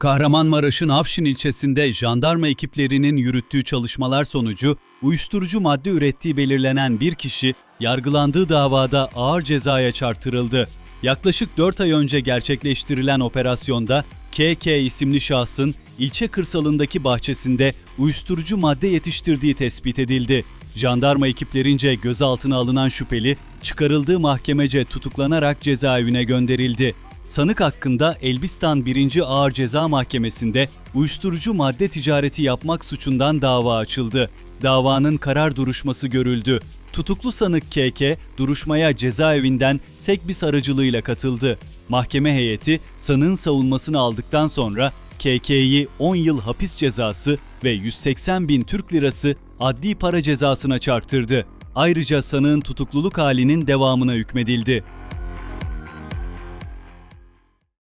Kahramanmaraş'ın Afşin ilçesinde jandarma ekiplerinin yürüttüğü çalışmalar sonucu uyuşturucu madde ürettiği belirlenen bir kişi yargılandığı davada ağır cezaya çarptırıldı. Yaklaşık 4 ay önce gerçekleştirilen operasyonda KK isimli şahsın ilçe kırsalındaki bahçesinde uyuşturucu madde yetiştirdiği tespit edildi. Jandarma ekiplerince gözaltına alınan şüpheli çıkarıldığı mahkemece tutuklanarak cezaevine gönderildi. Sanık hakkında Elbistan 1. Ağır Ceza Mahkemesi'nde uyuşturucu madde ticareti yapmak suçundan dava açıldı. Davanın karar duruşması görüldü. Tutuklu sanık KK duruşmaya cezaevinden Sekbis aracılığıyla katıldı. Mahkeme heyeti sanığın savunmasını aldıktan sonra KK'yi 10 yıl hapis cezası ve 180 bin Türk lirası adli para cezasına çarptırdı. Ayrıca sanığın tutukluluk halinin devamına hükmedildi.